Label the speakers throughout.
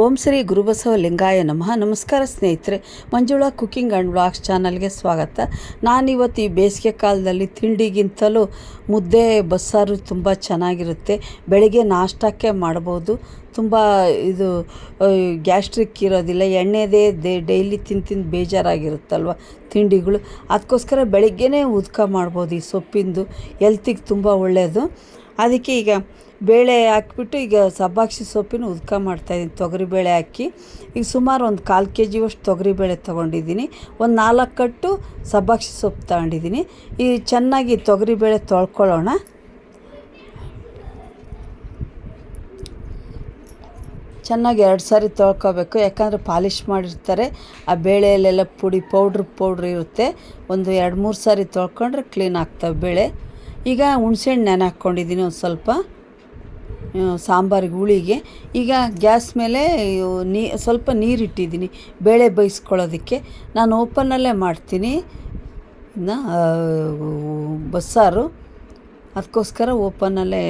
Speaker 1: ಓಂ ಶ್ರೀ ಗುರುಬಸವ ಲಿಂಗಾಯ ನಮಃ. ನಮಸ್ಕಾರ ಸ್ನೇಹಿತರೆ, ಮಂಜುಳಾ ಕುಕ್ಕಿಂಗ್ ಆ್ಯಂಡ್ ಬ್ಲಾಗ್ಸ್ ಚಾನಲ್ಗೆ ಸ್ವಾಗತ. ನಾನಿವತ್ತು ಈ ಬೇಸಿಗೆ ಕಾಲದಲ್ಲಿ ತಿಂಡಿಗಿಂತಲೂ ಮುದ್ದೆ, ಬಸ್ಸಾರು ತುಂಬ ಚೆನ್ನಾಗಿರುತ್ತೆ. ಬೆಳಗ್ಗೆ ನಾಷ್ಟಕ್ಕೆ ಮಾಡ್ಬೋದು. ತುಂಬ ಇದು ಗ್ಯಾಸ್ಟ್ರಿಕ್ ಇರೋದಿಲ್ಲ. ಎಣ್ಣೆದೇ ದೇ, ಡೈಲಿ ತಿಂದು ತಿಂದು ಬೇಜಾರಾಗಿರುತ್ತಲ್ವ ತಿಂಡಿಗಳು. ಅದಕ್ಕೋಸ್ಕರ ಬೆಳಗ್ಗೆನೇ ಉದ್ಕ ಮಾಡ್ಬೋದು ಈ ಸೊಪ್ಪಿಂದು. ಹೆಲ್ತಿಗೆ ತುಂಬ ಒಳ್ಳೆಯದು ಅದಕ್ಕೆ ಈಗ ಬೇಳೆ ಹಾಕ್ಬಿಟ್ಟು ಈಗ ಸಬ್ಬಾಕ್ಷಿ ಸೊಪ್ಪಿನ ಉದ್ಕ ಮಾಡ್ತಾಯಿದ್ದೀನಿ ತೊಗರಿಬೇಳೆ ಹಾಕಿ ಈಗ ಸುಮಾರು ಒಂದು ಕಾಲು ಕೆ ಜಿಯಷ್ಟು ತೊಗರಿಬೇಳೆ ತೊಗೊಂಡಿದ್ದೀನಿ. ಒಂದು ನಾಲ್ಕು ಕಟ್ಟು ಸಬ್ಬಾಕ್ಷಿ ಸೊಪ್ಪು ತಗೊಂಡಿದ್ದೀನಿ. ಈ ಚೆನ್ನಾಗಿ ತೊಗರಿಬೇಳೆ ತೊಳ್ಕೊಳ್ಳೋಣ. ಚೆನ್ನಾಗಿ ಎರಡು ಸಾರಿ ತೊಳ್ಕೊಬೇಕು. ಯಾಕಂದರೆ ಪಾಲಿಷ್ ಮಾಡಿರ್ತಾರೆ. ಆ ಬೇಳೆಯಲ್ಲೆಲ್ಲ ಪುಡಿ, ಪೌಡ್ರ್ ಪೌಡ್ರ್ ಇರುತ್ತೆ. ಒಂದು ಎರಡು ಮೂರು ಸಾರಿ ತೊಳ್ಕೊಂಡ್ರೆ ಕ್ಲೀನ್ ಆಗ್ತವೆ ಬೇಳೆ. ಈಗ ಹುಣ್ಸೆಹಣ್ಣು ನೆನೆ ಹಾಕ್ಕೊಂಡಿದ್ದೀನಿ ಒಂದು ಸ್ವಲ್ಪ ಸಾಂಬಾರಿಗೆ ಹುಳಿಗೆ. ಈಗ ಗ್ಯಾಸ್ ಮೇಲೆ ನೀ, ಸ್ವಲ್ಪ ನೀರು ಇಟ್ಟಿದ್ದೀನಿ, ಬೇಳೆ ಬೇಯಿಸ್ಕೊಳ್ಳೋದಕ್ಕೆ. ನಾನು ಓಪನ್ನಲ್ಲೇ ಮಾಡ್ತೀನಿ. ಬಸ್ಸಾರು. ಅದಕ್ಕೋಸ್ಕರ ಓಪನ್ನಲ್ಲೇ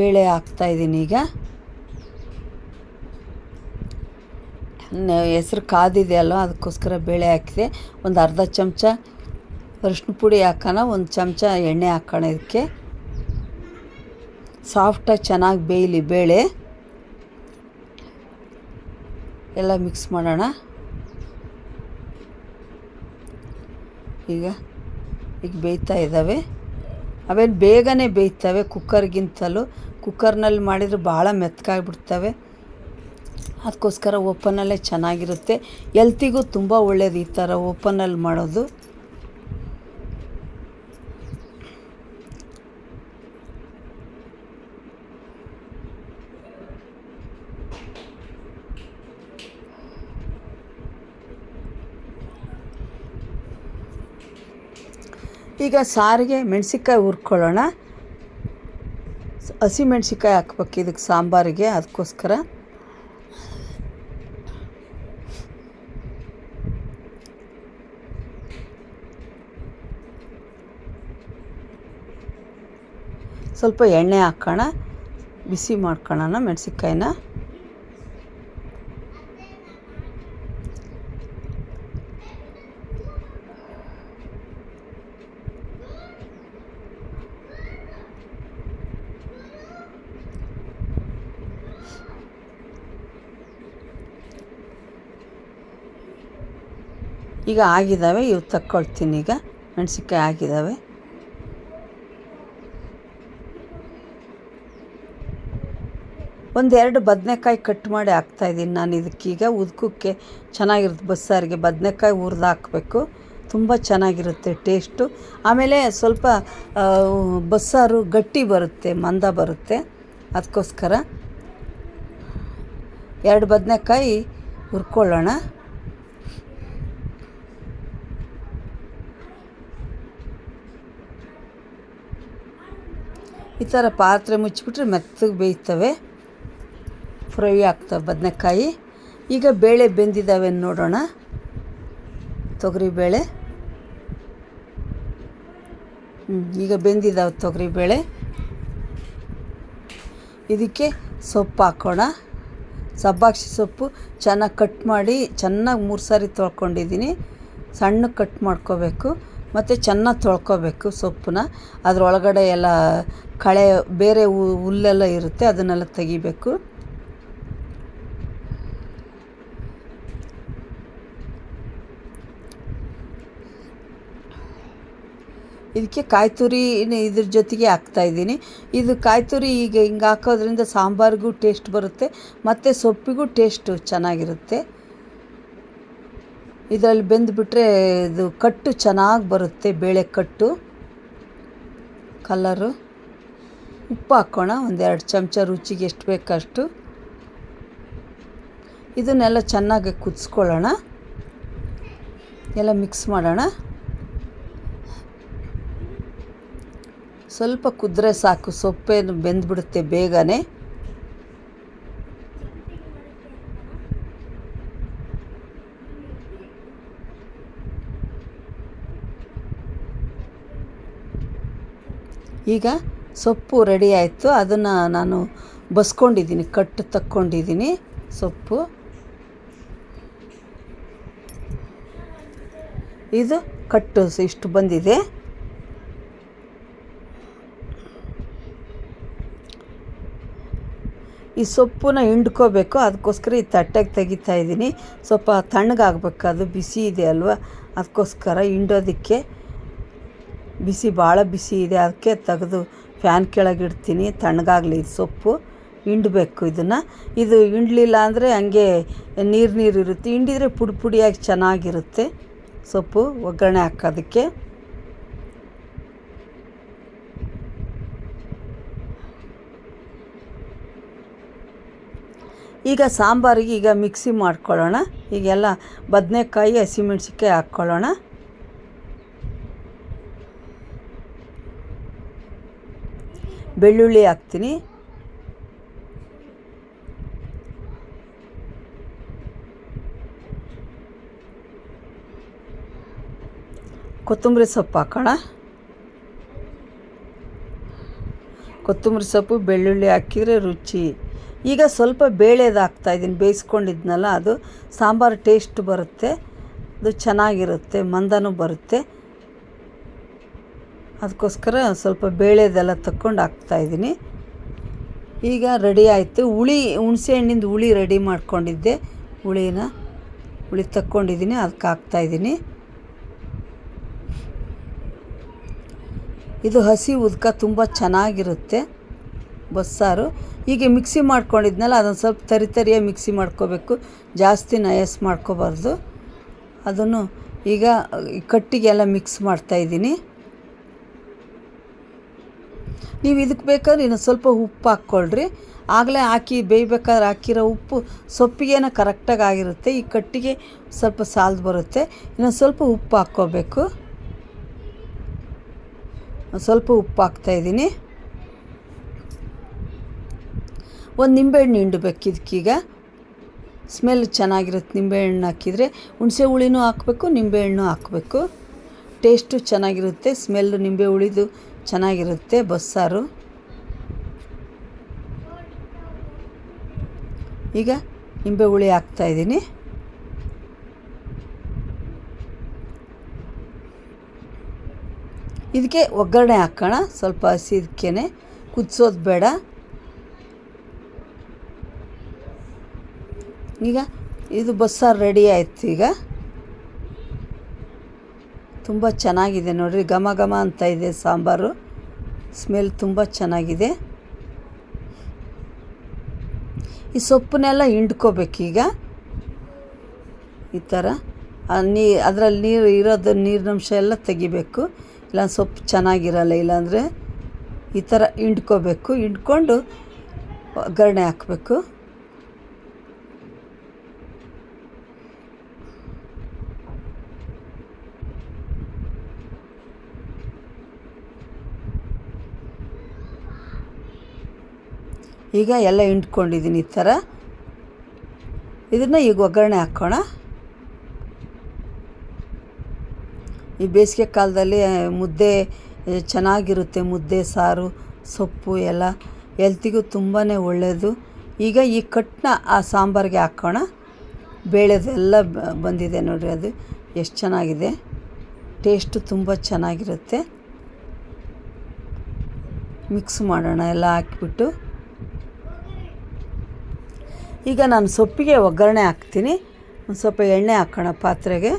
Speaker 1: ಬೇಳೆ ಹಾಕ್ತಾಯಿದ್ದೀನಿ ಈಗ. ಹೆಸ್ರು ಕಾದಿದೆ ಅಲ್ವ, ಅದಕ್ಕೋಸ್ಕರ ಬೇಳೆ ಹಾಕಿದೆ. ಒಂದು ಅರ್ಧ ಚಮಚ ಅರಿಶಿನ ಪುಡಿ ಹಾಕೋಣ, ಒಂದು ಚಮಚ ಎಣ್ಣೆ ಹಾಕೋಣ ಇದಕ್ಕೆ. ಸಾಫ್ಟಾಗಿ ಚೆನ್ನಾಗಿ ಬೇಯಲಿ, ಬೇಳೆ. ಎಲ್ಲ ಮಿಕ್ಸ್ ಮಾಡೋಣ. ಈಗ ಈಗ ಬೇಯ್ತಾ ಇದ್ದಾವೆ. ಅವೇನು ಬೇಗನೆ ಬೇಯ್ತವೆ ಕುಕ್ಕರ್ಗಿಂತಲೂ ಕುಕ್ಕರ್ನಲ್ಲಿ ಮಾಡಿದರೆ ಭಾಳ ಮೆತ್ತಗಾಗ್ಬಿಡ್ತವೆ ಅದಕ್ಕೋಸ್ಕರ ಓಪನಲ್ಲೇ ಚೆನ್ನಾಗಿರುತ್ತೆ. ಎಲ್ತಿಗೂ ತುಂಬ ಒಳ್ಳೆಯದು ಈ ಥರ ಓಪನಲ್ಲಿ ಮಾಡೋದು. ಈಗ ಸಾರಿಗೆ ಮೆಣಸಿನ್ಕಾಯಿ ಹುರ್ಕೊಳ್ಳೋಣ. ಹಸಿ ಮೆಣಸಿನ್ಕಾಯಿ ಹಾಕ್ಬೇಕು ಇದಕ್ಕೆ ಸಾಂಬಾರಿಗೆ, ಅದಕ್ಕೋಸ್ಕರ. ಸ್ವಲ್ಪ ಎಣ್ಣೆ ಹಾಕೋಣ, ಬಿಸಿ ಮಾಡ್ಕೊಳ್ಳೋಣ ಮೆಣಸಿನ್ಕಾಯಿನ. ಈಗ ಆಗಿದ್ದಾವೆ ಇವು ತಕ್ಕೊಳ್ತೀನಿ ಈಗ. ಮೆಣಸಿನ್ಕಾಯಿ ಆಗಿದ್ದಾವೆ. ಒಂದೆರಡು ಬದನೆಕಾಯಿ ಕಟ್ ಮಾಡಿ ಹಾಕ್ತಾಯಿದ್ದೀನಿ ನಾನು ಇದಕ್ಕೀಗ ಉದ್ಕಕ್ಕೆ ಚೆನ್ನಾಗಿರುತ್ತೆ ಬಸ್ಸಾರಿಗೆ. ಬದನೆಕಾಯಿ ಹುರಿದು ಹಾಕಬೇಕು. ತುಂಬ ಚೆನ್ನಾಗಿರುತ್ತೆ ಟೇಸ್ಟು. ಆಮೇಲೆ ಸ್ವಲ್ಪ ಬಸ್ಸಾರು ಗಟ್ಟಿ ಬರುತ್ತೆ, ಮಂದ ಬರುತ್ತೆ. ಅದಕ್ಕೋಸ್ಕರ ಎರಡು ಬದನೆಕಾಯಿ ಹುರ್ಕೊಳ್ಳೋಣ. ಈ ಥರ ಪಾತ್ರೆ ಮುಚ್ಚಿಬಿಟ್ರೆ ಮೆತ್ತಗೆ ಬೇಯ್ತವೆ. ಫ್ರೈ ಆಗ್ತವೆ ಬದನೆಕಾಯಿ. ಈಗ ಬೇಳೆ ಬೆಂದಿದ್ದಾವೆ ನೋಡೋಣ. ತೊಗರಿಬೇಳೆ. ಹ್ಞೂ ಈಗ ಬೆಂದಿದ್ದಾವೆ ತೊಗರಿಬೇಳೆ. ಇದಕ್ಕೆ ಸೊಪ್ಪು ಹಾಕೋಣ. ಸಬ್ಬಾಕ್ಷಿ ಸೊಪ್ಪು ಚೆನ್ನಾಗಿ ಕಟ್ ಮಾಡಿ ಚೆನ್ನಾಗಿ ಮೂರು ಸಾರಿ ತೊಳ್ಕೊಂಡಿದ್ದೀನಿ. ಸಣ್ಣ ಕಟ್ ಮಾಡ್ಕೋಬೇಕು. ಮತ್ತು ಚೆನ್ನಾಗಿ ತೊಳ್ಕೊಬೇಕು ಸೊಪ್ಪನ್ನ. ಅದರೊಳಗಡೆ ಎಲ್ಲ ಕಳೆ, ಬೇರೆ ಹುಲ್ಲೆಲ್ಲ ಇರುತ್ತೆ, ಅದನ್ನೆಲ್ಲ ತೆಗಿಬೇಕು. ಇದಕ್ಕೆ ಕಾಯಿ ತುರಿ ಇದ್ರ ಜೊತೆಗೆ ಹಾಕ್ತಾಯಿದ್ದೀನಿ ಇದು ಕಾಯಿ ತುರಿ ಈಗ ಹಿಂಗೆ ಹಾಕೋದ್ರಿಂದ ಸಾಂಬಾರಿಗೂ ಟೇಸ್ಟ್ ಬರುತ್ತೆ, ಮತ್ತು ಸೊಪ್ಪಿಗೂ ಟೇಸ್ಟು ಚೆನ್ನಾಗಿರುತ್ತೆ. ಇದರಲ್ಲಿ ಬೆಂದುಬಿಟ್ರೆ ಇದು ಕಟ್ಟು ಚೆನ್ನಾಗಿ ಬರುತ್ತೆ, ಬೇಳೆ ಕಟ್ಟು. ಕಲರು ಉಪ್ಪು ಹಾಕೋಣ, ಒಂದೆರಡು ಚಮಚ ರುಚಿಗೆ ಎಷ್ಟು ಬೇಕಷ್ಟು ಇದನ್ನೆಲ್ಲ ಚೆನ್ನಾಗಿ ಕುದಿಸ್ಕೊಳ್ಳೋಣ. ಎಲ್ಲ ಮಿಕ್ಸ್ ಮಾಡೋಣ. ಸ್ವಲ್ಪ ಕುದ್ರೆ ಸಾಕು, ಸೊಪ್ಪೇನು ಬೆಂದ್ಬಿಡುತ್ತೆ ಬೇಗನೆ. ಈಗ ಸೊಪ್ಪು ರೆಡಿ ಆಯಿತು. ಅದನ್ನು ನಾನು ಬಸ್ಕೊಂಡಿದ್ದೀನಿ ಕಟ್ಟು ತಕ್ಕೊಂಡಿದ್ದೀನಿ ಸೊಪ್ಪು. ಇದು ಕಟ್ಟು ಇಷ್ಟು ಬಂದಿದೆ. ಈ ಸೊಪ್ಪನ್ನ ಹಿಂಡ್ಕೋಬೇಕು, ಅದಕ್ಕೋಸ್ಕರ ಈ ತಟ್ಟೆಗೆ ತೆಗಿತಾ ಇದ್ದೀನಿ. ಸ್ವಲ್ಪ ತಣ್ಣಗಾಗಬೇಕು, ಅದು ಬಿಸಿ ಇದೆ ಅಲ್ವಾ? ಅದಕ್ಕೋಸ್ಕರ ಹಿಂಡೋದಕ್ಕೆ ಬಿಸಿ, ಭಾಳ ಬಿಸಿ ಇದೆ. ಅದಕ್ಕೆ ತೆಗೆದು ಫ್ಯಾನ್ ಕೆಳಗೆ ಇಡ್ತೀನಿ. ತಣ್ಣಗಾಗಲಿ ಇದು ಸೊಪ್ಪು. ಹಿಂಡಬೇಕು ಇದನ್ನು. ಇದು ಹಿಂಡಲಿಲ್ಲ ಅಂದರೆ ಹಂಗೆ ನೀರು ನೀರು ಇರುತ್ತೆ. ಹಿಂಡಿದರೆ ಪುಡಿ ಪುಡಿಯಾಗಿ ಚೆನ್ನಾಗಿರುತ್ತೆ ಸೊಪ್ಪು. ಒಗ್ಗರಣೆ ಹಾಕೋದಕ್ಕೆ. ಈಗ ಸಾಂಬಾರಿಗೆ ಈಗ ಮಿಕ್ಸಿ ಮಾಡ್ಕೊಳ್ಳೋಣ. ಈಗೆಲ್ಲ ಬದನೆಕಾಯಿ ಹಸಿಮೆಣ್ಸಿನ್ಕಾಯಿ ಹಾಕ್ಕೊಳ್ಳೋಣ. ಬೆಳ್ಳುಳ್ಳಿ ಹಾಕ್ತೀನಿ. ಕೊತ್ತಂಬರಿ ಸೊಪ್ಪು ಹಾಕೋಣ. ಕೊತ್ತಂಬರಿ ಸೊಪ್ಪು, ಬೆಳ್ಳುಳ್ಳಿ ಹಾಕಿದರೆ ರುಚಿ. ಈಗ ಸ್ವಲ್ಪ ಬೇಳೆದು ಹಾಕ್ತಾಯಿದ್ದೀನಿ ಬೇಯಿಸ್ಕೊಂಡಿದ್ನಲ್ಲ ಅದು. ಸಾಂಬಾರು ಟೇಸ್ಟ್ ಬರುತ್ತೆ, ಅದು ಚೆನ್ನಾಗಿರುತ್ತೆ, ಮಂದನೂ ಬರುತ್ತೆ. ಅದಕ್ಕೋಸ್ಕರ ಸ್ವಲ್ಪ ಬೇಳೆದೆಲ್ಲ ತಕ್ಕೊಂಡು ಹಾಕ್ತಾಯಿದ್ದೀನಿ ಈಗ ರೆಡಿ ಆಯಿತು. ಹುಳಿ, ಹುಣಸೆ ಹಣ್ಣಿಂದ ಹುಳಿ ರೆಡಿ ಮಾಡ್ಕೊಂಡಿದ್ದೆ. ಹುಳಿನ, ಹುಳಿ ತಕ್ಕೊಂಡಿದ್ದೀನಿ. ಅದಕ್ಕೆ ಹಾಕ್ತಾಯಿದ್ದೀನಿ ಇದು ಹಸಿ ಉದ್ಕ ತುಂಬ ಚೆನ್ನಾಗಿರುತ್ತೆ ಬಸ್ಸಾರು. ಹೀಗೆ ಮಿಕ್ಸಿ ಮಾಡ್ಕೊಂಡಿದ್ನಲ್ಲ ಅದೊಂದು ಸ್ವಲ್ಪ ತರಿ ತರಿಯಾಗಿ ಮಿಕ್ಸಿ ಮಾಡ್ಕೋಬೇಕು. ಜಾಸ್ತಿ ನಯಸ್ ಮಾಡ್ಕೋಬಾರ್ದು. ಅದನ್ನು ಈಗ ಕಟ್ಟಿಗೆಲ್ಲ ಮಿಕ್ಸ್ ಮಾಡ್ತಾಯಿದ್ದೀನಿ ನೀವು ಇದಕ್ಕೆ ಬೇಕಾದ್ರೆ ಇನ್ನು ಸ್ವಲ್ಪ ಉಪ್ಪು ಹಾಕ್ಕೊಳ್ರಿ. ಆಗಲೇ ಹಾಕಿ, ಬೇಯ್ಬೇಕಾದ್ರೆ ಹಾಕಿರೋ ಉಪ್ಪು ಸೊಪ್ಪಿಗೇನ ಕರೆಕ್ಟಾಗಿ ಆಗಿರುತ್ತೆ. ಈ ಕಟ್ಟಿಗೆ ಸ್ವಲ್ಪ ಸಾಲ್ದು ಬರುತ್ತೆ. ಇನ್ನೊಂದು ಸ್ವಲ್ಪ ಉಪ್ಪು ಹಾಕ್ಕೋಬೇಕು. ಸ್ವಲ್ಪ ಉಪ್ಪು ಹಾಕ್ತಾಯಿದ್ದೀನಿ ಒಂದು ನಿಂಬೆಹಣ್ಣು ಹಿಂಡಬೇಕು ಇದಕ್ಕೀಗ. ಸ್ಮೆಲ್ ಚೆನ್ನಾಗಿರುತ್ತೆ ನಿಂಬೆಹಣ್ಣು ಹಾಕಿದರೆ. ಹುಣಸೆ ಹುಳಿನೂ ಹಾಕಬೇಕು, ನಿಂಬೆಹಣ್ಣು ಹಾಕಬೇಕು. ಟೇಸ್ಟು ಚೆನ್ನಾಗಿರುತ್ತೆ, ಸ್ಮೆಲ್ಲು ನಿಂಬೆ ಹುಳಿದು ಚೆನ್ನಾಗಿರುತ್ತೆ ಬಸ್ಸಾರು. ಈಗ ನಿಂಬೆ ಹುಳಿ ಹಾಕ್ತಾಯಿದ್ದೀನಿ ಇದಕ್ಕೆ ಒಗ್ಗರಣೆ ಹಾಕೋಣ, ಸ್ವಲ್ಪ ಹಸಿದಕ್ಕೇ ಕುದಿಸೋದು ಬೇಡ. ಈಗ ಇದು ಬಸ್ಸಾರು ರೆಡಿ ಆಯ್ತು ಈಗ. ತುಂಬ ಚೆನ್ನಾಗಿದೆ ನೋಡಿರಿ. ಘಮ ಘಮ ಅಂತ ಇದೆ ಸಾಂಬಾರು. ಸ್ಮೆಲ್ ತುಂಬ ಚೆನ್ನಾಗಿದೆ. ಈ ಸೊಪ್ಪನ್ನೆಲ್ಲ ಹಿಂಡ್ಕೋಬೇಕೀಗ ಈ ಥರ. ನೀ, ಅದರಲ್ಲಿ ನೀರು ಇರೋದು ನೀರಿನಂಶ ಎಲ್ಲ ತೆಗಿಬೇಕು. ಇಲ್ಲ ಸೊಪ್ಪು ಚೆನ್ನಾಗಿರಲ್ಲ, ಇಲ್ಲಾಂದರೆ ಈ ಥರ ಹಿಂಡ್ಕೋಬೇಕು. ಹಿಂಡ್ಕೊಂಡು ಒಗ್ಗರಣೆ ಹಾಕಬೇಕು. ಈಗ ಎಲ್ಲ ಹಿಂಡ್ಕೊಂಡಿದ್ದೀನಿ ಈ ಥರ. ಇದನ್ನು ಈಗ ಒಗ್ಗರಣೆ ಹಾಕೋಣ. ಈ ಬೇಸಿಗೆ ಕಾಲದಲ್ಲಿ ಮುದ್ದೆ ಚೆನ್ನಾಗಿರುತ್ತೆ. ಮುದ್ದೆ, ಸಾರು, ಸೊಪ್ಪು ಎಲ್ಲ ಎಲ್ತಿಗೂ ತುಂಬಾ ಒಳ್ಳೆಯದು ಈಗ ಈ ಕಟ್ನ ಆ ಸಾಂಬಾರಿಗೆ ಹಾಕೋಣ. ಬೇಳೆದೆಲ್ಲ ಬಂದಿದೆ ನೋಡಿರಿ ಅದು. ಎಷ್ಟು ಚೆನ್ನಾಗಿದೆ. ಟೇಸ್ಟು ತುಂಬ ಚೆನ್ನಾಗಿರುತ್ತೆ. ಮಿಕ್ಸ್ ಮಾಡೋಣ ಎಲ್ಲ ಹಾಕಿಬಿಟ್ಟು. ಈಗ ನಾನು ಸೊಪ್ಪಿಗೆ ಒಗ್ಗರಣೆ ಹಾಕ್ತೀನಿ. ಒಂದು ಸ್ವಲ್ಪ ಎಣ್ಣೆ ಹಾಕೋಣ ಪಾತ್ರೆಗೆ.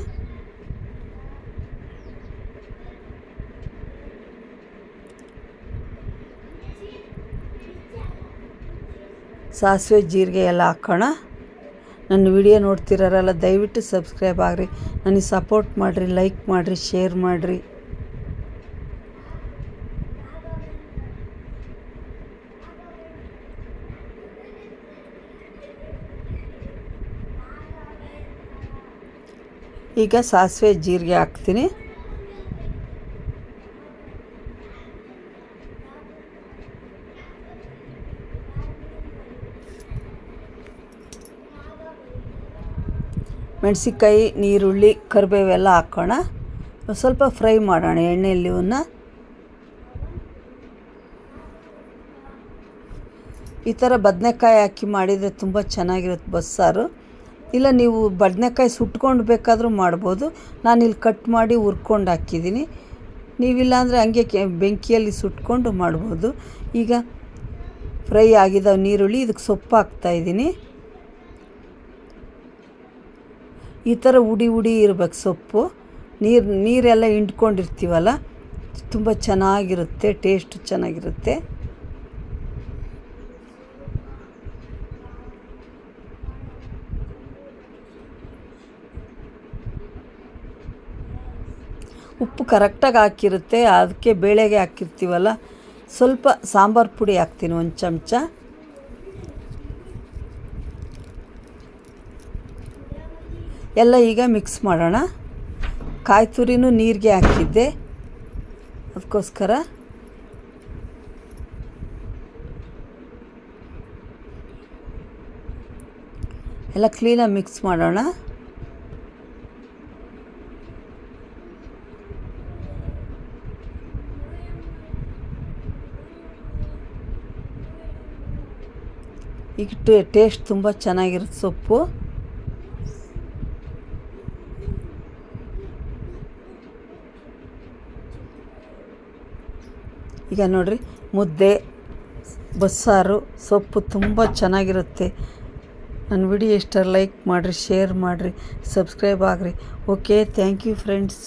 Speaker 1: ಸಾಸಿವೆ, ಜೀರಿಗೆ ಎಲ್ಲ ಹಾಕೋಣ. ನನ್ನ ವಿಡಿಯೋ ನೋಡ್ತಿರೋರೆಲ್ಲ ದಯವಿಟ್ಟು ಸಬ್ಸ್ಕ್ರೈಬ್ ಆಗಿರಿ. ನನಗೆ ಸಪೋರ್ಟ್ ಮಾಡಿರಿ, ಲೈಕ್ ಮಾಡಿರಿ, ಶೇರ್ ಮಾಡಿರಿ. ಈಗ ಸಾಸಿವೆ ಜೀರಿಗೆ ಹಾಕ್ತೀನಿ. ಮೆಣಸಿನ್ಕಾಯಿ ನೀರುಳ್ಳಿ ಕರಿಬೇವೆಲ್ಲ ಹಾಕೋಣ. ಸ್ವಲ್ಪ ಫ್ರೈ ಮಾಡೋಣ ಎಣ್ಣೆಯಲ್ಲಿ ಇವನ್ನ ಈ ಥರ ಬದನೆಕಾಯಿ ಹಾಕಿ ಮಾಡಿದರೆ ತುಂಬ ಚೆನ್ನಾಗಿರುತ್ತೆ ಬಸ್ಸಾರು. ಇಲ್ಲ ನೀವು ಬದನೆಕಾಯಿ ಸುಟ್ಕೊಂಡು ಬೇಕಾದರೂ ಮಾಡ್ಬೋದು. ನಾನಿಲ್ಲಿ ಕಟ್ ಮಾಡಿ ಹುರ್ಕೊಂಡು ಹಾಕಿದ್ದೀನಿ. ನೀವಿಲ್ಲ ಅಂದರೆ ಹಂಗೆ ಕೆ, ಬೆಂಕಿಯಲ್ಲಿ ಸುಟ್ಕೊಂಡು ಮಾಡ್ಬೋದು. ಈಗ ಫ್ರೈ ಆಗಿದ ನೀರುಳ್ಳಿ, ಇದಕ್ಕೆ ಸೊಪ್ಪು ಹಾಕ್ತಾಯಿದ್ದೀನಿ ಈ ಥರ ಉಡಿ ಉಡಿ ಇರ್ಬೇಕು ಸೊಪ್ಪು. ನೀರು, ನೀರೆಲ್ಲ ಹಿಂಡ್ಕೊಂಡಿರ್ತೀವಲ್ಲ, ತುಂಬ ಚೆನ್ನಾಗಿರುತ್ತೆ ಟೇಸ್ಟ್ ಚೆನ್ನಾಗಿರುತ್ತೆ. ಉಪ್ಪು ಕರೆಕ್ಟಾಗಿ ಹಾಕಿರುತ್ತೆ, ಅದಕ್ಕೆ ಬೇಳೆಗೆ ಹಾಕಿರ್ತೀವಲ್ಲ, ಸ್ವಲ್ಪ ಸಾಂಬಾರು ಪುಡಿ ಹಾಕ್ತೀನಿ ಒಂದು ಚಮಚ. ಎಲ್ಲ ಈಗ ಮಿಕ್ಸ್ ಮಾಡೋಣ. ಕಾಯಿ ತುರಿನೂ ನೀರಿಗೆ ಹಾಕಿದ್ದೆ, ಅದಕ್ಕೋಸ್ಕರ. ಎಲ್ಲ ಕ್ಲೀನಾಗಿ ಮಿಕ್ಸ್ ಮಾಡೋಣ. ಈಗ ಟೇಸ್ಟ್ ತುಂಬ ಚೆನ್ನಾಗಿರುತ್ತೆ ಸೊಪ್ಪು. ಈಗ ನೋಡಿರಿ, ಮುದ್ದೆ, ಬಸ್ಸಾರು, ಸೊಪ್ಪು ತುಂಬ ಚೆನ್ನಾಗಿರುತ್ತೆ. ನನ್ನ ವಿಡಿಯೋ ಇಷ್ಟ, ಲೈಕ್ ಮಾಡಿರಿ, ಶೇರ್ ಮಾಡಿರಿ, ಸಬ್ಸ್ಕ್ರೈಬ್ ಆಗಿರಿ. Okay thank you friends